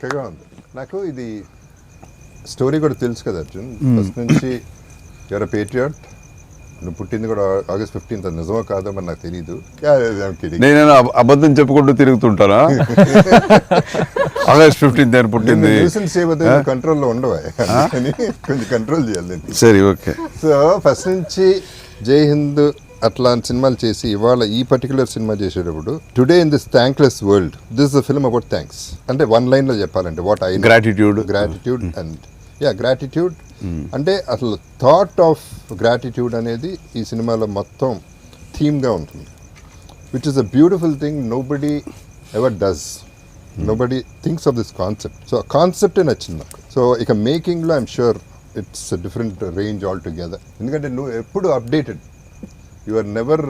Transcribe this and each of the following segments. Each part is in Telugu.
చక్కగా ఉంది నాకు ఇది స్టోరీ కూడా తెలుసు కదా అర్జున్. ఫస్ట్ నుంచి ఎవర పేట్రియాట్ నువ్వు పుట్టింది కూడా ఆగస్ట్ ఫిఫ్టీన్త్ నిజమో కాదో మరి నాకు తెలియదు నేను అబ- అబద్ధం చెప్పుకుంటూ తిరుగుతుంటానా? ఆగస్ట్ ఫిఫ్టీన్త్ అని పుట్టింది. కంట్రోల్లో ఉండవు? కొంచెం కంట్రోల్ చేయాలి. సరే ఓకే సో ఫస్ట్ నుంచి జై హింద్ అట్లాంటి సినిమాలు చేసి ఇవాళ ఈ పర్టికులర్ సినిమా చేసేటప్పుడు today in this thankless world this the film about thanks అంటే వన్ లైన్లో చెప్పాలంటే what I Gratitude. Gratitude and yeah gratitude అంటే అసలు థాట్ ఆఫ్ గ్రాటిట్యూడ్ అనేది ఈ సినిమాలో మొత్తం థీమ్గా ఉంటుంది. Which is a beautiful thing nobody ever does nobody thinks of this concept so కాన్సెప్టే నచ్చింది నాకు. సో ఇక మేకింగ్లో I'm sure it's different range altogether ఎందుకంటే నువ్వు ఎప్పుడు updated you are never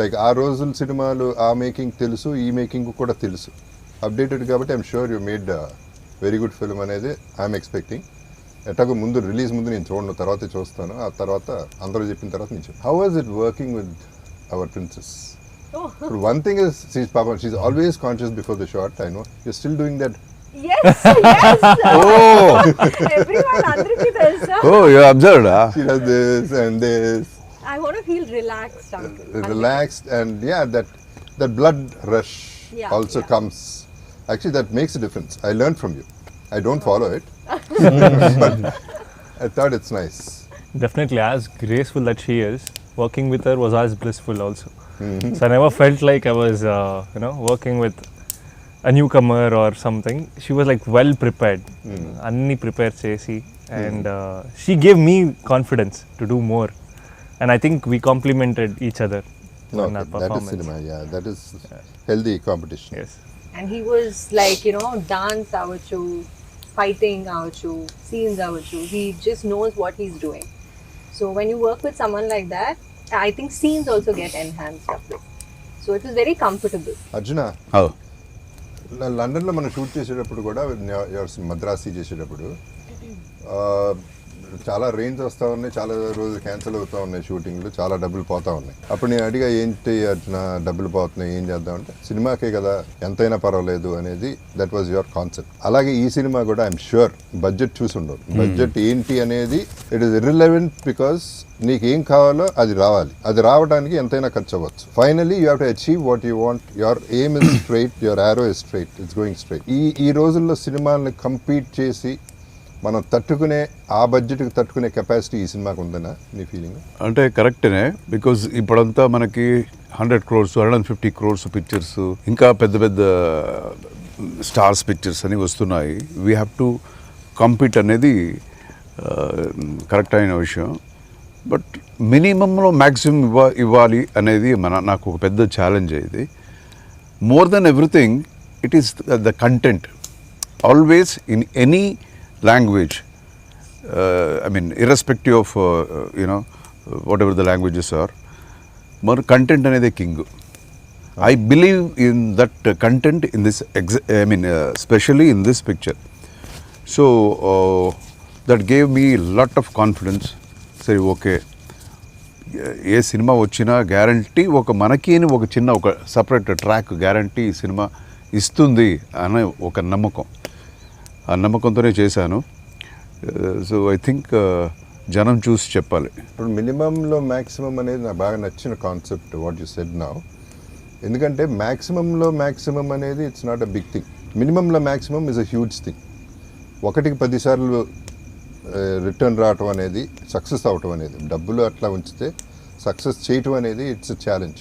like ఆ రోజుల సినిమాలు ఆ మేకింగ్ తెలుసు ఈ మేకింగ్ కూడా తెలుసు. అప్డేటెడ్ కాబట్టి I'm sure you made very good film అనేది ఐఎమ్ ఎక్స్పెక్టింగ్ ఎట్లాగో ముందు రిలీజ్ ముందు నేను చూడను తర్వాత చూస్తాను. ఆ తర్వాత అందరూ చెప్పిన తర్వాత నేను how was it working with our princess ఇప్పుడు వన్ థింగ్ ఇస్ షీస్ పాపం she's always conscious before the short I know you still doing that Yes, yes. Oh. Everyone, అందరికీ తెలుసా? ఓ you observed she does this and this I want to feel relaxed, uncle. relaxed and yeah that that blood rush Yeah, also yeah. comes. Actually that makes a difference. I learned from you. I don't follow it. But i thought it's nice. Definitely as graceful that she is working with her was as blissful also. So i never felt like i was uh, you know working with a newcomer or something. She was like well prepared. Anni prepared chesi and uh, she gave me confidence to do more and i think we complemented each other no, in our okay, that is performance cinema yeah that is healthy competition yes And he was like, you know, dance aవచ్చు, fighting aవచ్చు, scenes aవచ్చు. He just knows what he's doing. So when you work with someone like that, I think scenes also get enhanced. So it was very comfortable. Arjuna oh లండన్లో మనం షూట్ చేసేటప్పుడు కూడా మద్రాసి చేసేటప్పుడు చాలా రేంజ్ వస్తూ ఉన్నాయి చాలా రోజులు క్యాన్సిల్ అవుతూ ఉన్నాయి షూటింగ్లు చాలా డబ్బులు పోతా ఉన్నాయి. అప్పుడు నేను అడిగా ఏంటి అర్జున డబ్బులు పోతున్నాయి ఏం చేద్దాం? అంటే సినిమాకే కదా ఎంతైనా పర్వాలేదు అనేది దట్ వాజ్ యువర్ కాన్సెప్ట్ అలాగే ఈ సినిమా కూడా ఐఎమ్ షూర్ బడ్జెట్ చూసి ఉండదు బడ్జెట్ ఏంటి అనేది ఇట్ ఈస్ ఇర్రిలవెంట్ బికాస్ నీకు ఏం కావాలో అది రావాలి. అది రావడానికి ఎంతైనా ఖర్చు అవ్వచ్చు. Finally you have to achieve what you want your aim is straight your arrow is straight it's going straight ఈ ఈ రోజుల్లో సినిమాల్ని కంపీట్ చేసి మనం తట్టుకునే ఆ బడ్జెట్కి తట్టుకునే కెపాసిటీ ఈ సినిమాకు ఉందనా నీ ఫీలింగ్? అంటే కరెక్ట్నే బికాజ్ ఇప్పుడంతా మనకి hundred crores hundred and fifty crores pictures ఇంకా పెద్ద పెద్ద స్టార్స్ పిక్చర్స్ అని వస్తున్నాయి. వీ హ్యావ్ టు కంపీట్ అనేది కరెక్ట్ అయిన విషయం. బట్ మినిమంలో మ్యాక్సిమం ఇవ్వ ఇవ్వాలి అనేది మన నాకు ఒక పెద్ద ఛాలెంజ్ ఇది. More than everything it is the content always in any language I mean of, of you know, whatever the languages are మన కంటెంట్ అనేది king I believe in that content in this ఎగ్జ I mean specially in this picture so that gave me lot of confidence సరే ఓకే ఏ సినిమా వచ్చినా గ్యారంటీ ఒక మనకి అని ఒక చిన్న ఒక సపరేట్ ట్రాక్ గ్యారంటీ ఈ సినిమా ఇస్తుంది అనే ఒక నమ్మకం. ఆ నమ్మకంతోనే చేశాను. సో ఐ థింక్ జనం చూసి చెప్పాలి. ఇప్పుడు మినిమంలో మ్యాక్సిమం అనేది నాకు బాగా నచ్చిన concept what you said now ఎందుకంటే మ్యాక్సిమంలో మ్యాక్సిమం అనేది it's not a big thing మినిమంలో maximum is a huge thing ఒకటికి పదిసార్లు రిటర్న్ రావటం అనేది సక్సెస్ అవటం అనేది డబ్బులు అట్లా ఉంచితే సక్సెస్ చేయటం అనేది ఇట్స్ అ ఛాలెంజ్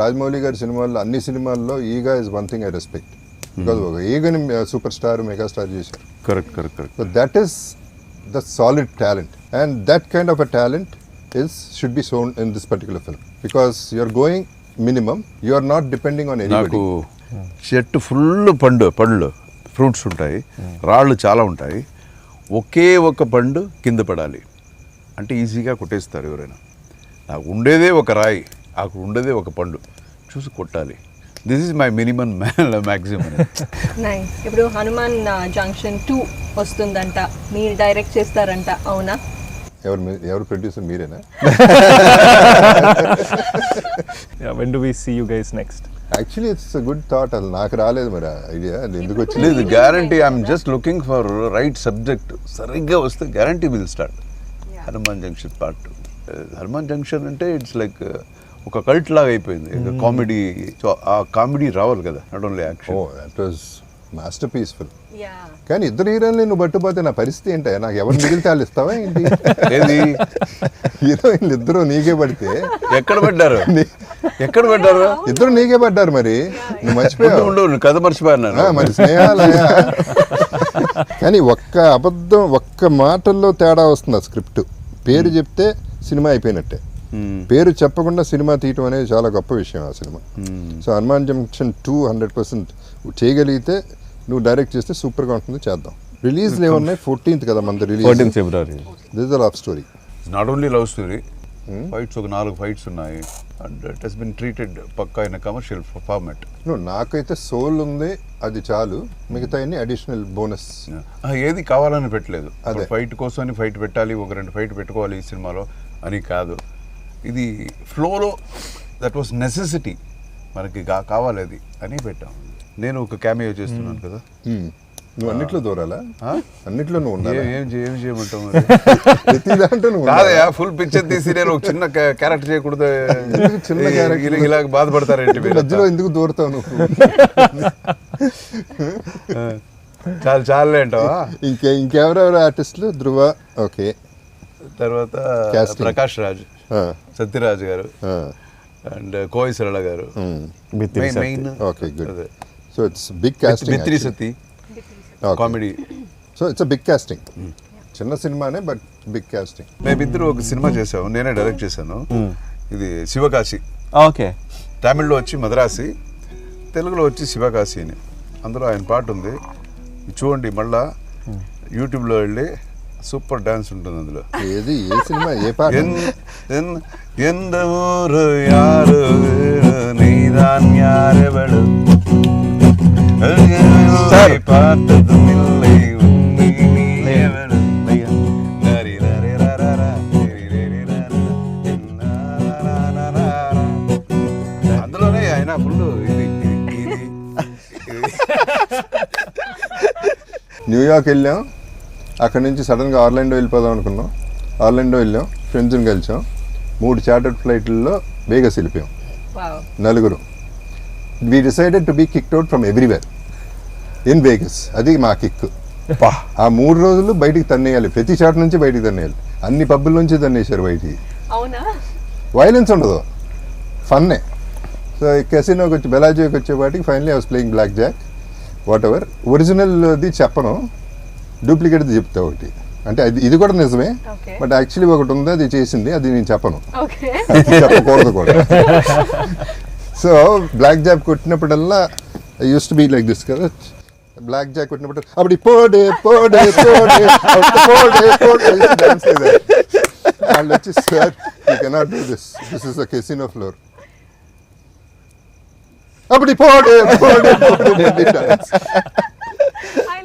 రాజమౌళి గారి సినిమాల్లో అన్ని సినిమాల్లో ఈగా is one thing I respect ఒక సూపర్ స్టార్ మెగాస్టార్ చేశారు. Correct correct correct that is the solid talent and that kind of a talent is should be shown in this particular film because you are going minimum you are not depending on నాకు చెట్టు ఫుల్ పండు పండ్లు ఫ్రూట్స్ ఉంటాయి రాళ్ళు చాలా ఉంటాయి. ఒకే ఒక పండు కింద పడాలి. అంటే ఈజీగా కొట్టేస్తారు ఎవరైనా. నాకు ఉండేదే ఒక రాయి నాకు ఉండేదే ఒక పండు. చూసి కొట్టాలి. This is my minimum maximum nice ఇప్పుడు హనుమాన్ జంక్షన్ టూ వస్తుందంట. మీరు డైరెక్ట్ చేస్తారంట. అవునా? ఎవరు ఎవరు ప్రొడ్యూసర్ మీరేనా? Yeah when do we see you guys next? Actually it's good thought అది నాకు రాలేదు మరి ఐడియా అది ఎందుకు వచ్చింది? లేదు guarantee I'm just looking for right subject సరిగ్గా వస్తే guarantee will start Hanuman junction part Hanuman junction అంటే ఇట్స్ లైక్ ఒక కల్ట్ లాగా అయిపోయింది. కామెడీ సో ఆ కామెడీ రావాలి కదా. Not only oh action that was master peaceful. కానీ ఇద్దరు హీరోయిన్లు నువ్వు పట్టుపోతే నా పరిస్థితి ఏంటి? నాకు ఎవరు మిగిలితే వాళ్ళు ఇస్తావా ఏంటి? ఏది? హీరోయిన్లు ఇద్దరు నీకే పడితే ఎక్కడ పడ్డారు? ఎక్కడ పడ్డారు? ఇద్దరు నీకే పడ్డారు మరి. నువ్వు మర్చిపోయావు. ఉండు నువ్వు కథ మర్చిపోయాను ఆ, మరి స్నేహాలయ? కానీ ఒక్క అబద్ధం ఒక్క మాటల్లో తేడా వస్తుంది ఆ స్క్రిప్ట్. పేరు చెప్తే సినిమా అయిపోయినట్టే. పేరు చెప్పకుండా సినిమా తీయటం అనేది చాలా గొప్ప విషయం ఆ cinema. So Hanuman junction two hundred percent చేయగలిగితే నువ్వు డైరెక్ట్ చేస్తే సూపర్గా ఉంటుంది చేద్దాం. రిలీజ్ ఏమున్నాయి? ఫోర్టీన్త్ కదా మన release. February. This love story not only love story fights ఒక నాలుగు ఫైట్స్ ఉన్నాయి. And it has been treated Pakka in commercial format నువ్వు నాకైతే సోల్ ఉంది అది చాలు. మిగతా అన్ని అడిషనల్ బోనస్ ఏది కావాలని పెట్టలేదు. అదే. ఫైట్ కోసం ఫైట్ పెట్టాలి ఒక రెండు ఫైట్ పెట్టుకోవాలి ఈ సినిమాలో అని కాదు. ఇది ఫ్లోలో దట్ వాస్ నెసెసిటీ మనకి కావాలి అది అని పెట్టాం. నేను ఒక క్యామియో చేస్తున్నాను కదా. నువ్వు అన్నిట్లో దూరాలా? అన్నిట్లో నువ్వు ఏ- ఏం చేయమంటావు మరి? ప్రతి దాంట్లో నువ్వు? కాదయా ఫుల్ పిక్చర్ తీసి నేను ఒక చిన్న క్యారెక్టర్ చేయకూడదు. చిన్న character? ఇలా- బాధపడతారేంటి మధ్యలో ఎందుకు దూరతావు నువ్వు? చాలు చాలే అంటావా? ఇంకే ఇంకెవరెవరు ఆర్టిస్టులు ధృవ ఓకే. తర్వాత. ప్రకాష్ రాజ్. సత్యరాజ్ గారు అండ్ కోయి సరళ గారు. Main okay good so it's big casting Bithri Sati. Comedy so it's big casting చిన్న సినిమానే బట్ బిగ్ కాస్టింగ్ మేమిద్దరు ఒక సినిమా చేసాము నేనే డైరెక్ట్ చేశాను. ఇది శివకాశి. ఓకే తమిళ్ళో వచ్చి మద్రాసి తెలుగులో వచ్చి శివకాశి అని. అందులో ఆయన పాట ఉంది. చూడండి మళ్ళా యూట్యూబ్లో వెళ్ళి సూపర్ డాన్స్ ఉంటుంది అందులో ఏది ఏ సినిమా ఏ పాట என் என் எந்த ஊரு யாரு வீடு நீதான் யாரெவளு சார். பார்த்ததும் இல்லை உண்மை நீ எவளு நரி நரி ரரரா, நரி நரி ரரரா, ఎన్నారారారా. అందులోనే ఆయన ఫుల్ ఇది ఇది ఇది ఇది న్యూయార్క్ వెళ్ళాం అక్కడి నుంచి సడన్గా ఆర్లాండో వెళ్ళిపోదాం అనుకున్నాం. ఆర్లాండో వెళ్ళాం ఫ్రెండ్స్ని కలిసాం. మూడు చార్టర్డ్ ఫ్లైట్లలో వేగస్ వెళ్ళిపోయాం. నలుగురు. We decided to be kicked out from everywhere in Vegas అది మా కిక్ ఆ మూడు రోజులు బయటికి తన్నేయాలి. ప్రతి చాట్ నుంచి బయటికి తన్నేయాలి. అన్ని పబ్బుల నుంచి తన్నేశారు బయటికి. అవునా? వైలెన్స్ ఉండదు. ఫన్నే సో కెసినోకి వచ్చి బెలాజీకి వచ్చేపాటికి finally I was playing blackjack whatever ఒరిజినల్ది చెప్పను. డూప్లికేట్ది చెప్తా ఒకటి అంటే అది ఇది కూడా నిజమే. బట్ యాక్చువల్లీ ఒకటి ఉంది అది చేసింది అది నేను చెప్పను చెప్పకూడదు కూడా so blackjack కొట్టినప్పుడల్లా use to be like this కదా బ్లాక్ జాక్ కొట్టినప్పుడు అప్పుడు పోడే పోడే పోడే పోడే పోడే డాన్స్ వాళ్ళు వచ్చి sir you cannot do this this is a casino floor అప్పుడు పోడే పోడే పోడే డాన్స్ ఐ